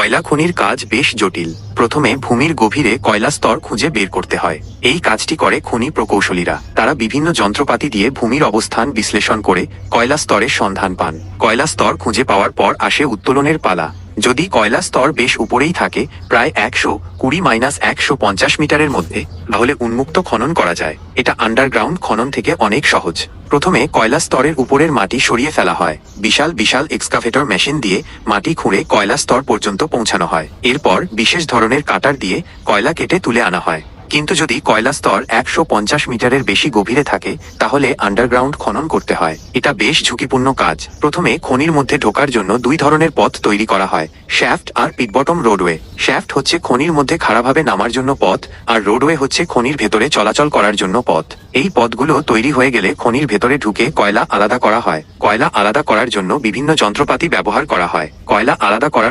কয়লা খনির কাজ বেশ জটিল। প্রথমে ভূমির গভীরে কয়লা স্তর খুঁজে বের করতে হয়। এই কাজটি করে খনি প্রকৌশলীরা। তারা বিভিন্ন যন্ত্রপাতি দিয়ে ভূমির অবস্থান বিশ্লেষণ করে কয়লা স্তরের সন্ধান পান। কয়লা স্তর খুঁজে পাওয়ার পর আসে উত্তোলনের পালা। যদি কয়লা স্তর বেশ উপরেই থাকে, প্রায় একশো, কুড়ি মাইনাস একশো পঞ্চাশ মিটারের মধ্যে, তাহলে উন্মুক্ত খনন করা যায়। এটা আন্ডারগ্রাউন্ড খনন থেকে অনেক সহজ। প্রথমে কয়লা স্তরের উপরের মাটি সরিয়ে ফেলা হয়। বিশাল বিশাল এক্সকাভেটর মেশিন দিয়ে মাটি খুঁড়ে কয়লা স্তর পর্যন্ত পৌঁছানো হয়। এরপর বিশেষ ধরনের কাটার দিয়ে কয়লা কেটে তুলে আনা হয়। কিন্তু যদি কয়লা স্তর একশো পঞ্চাশ মিটারের বেশি গভীরে থাকে, তাহলে আন্ডারগ্রাউন্ড খনন করতে হয়। এটা বেশ ঝুঁকিপূর্ণ কাজ। প্রথমে খনির মধ্যে ঢোকার জন্য দুই ধরনের পথ তৈরি করা হয়, শ্যাফট আর পিটবটম রোডওয়ে। শ্যাফট হচ্ছে খনির মধ্যে খাড়াভাবে নামার জন্য পথ, আর রোডওয়ে হচ্ছে খনির ভেতরে চলাচল করার জন্য পথ। এই পথগুলো তৈরি হয়ে গেলে খনির ভেতরে ঢুকে কয়লা আলাদা করা হয়। কয়লা আলাদা করার জন্য বিভিন্ন যন্ত্রপাতি ব্যবহার করা হয়। কয়লা আলাদা করার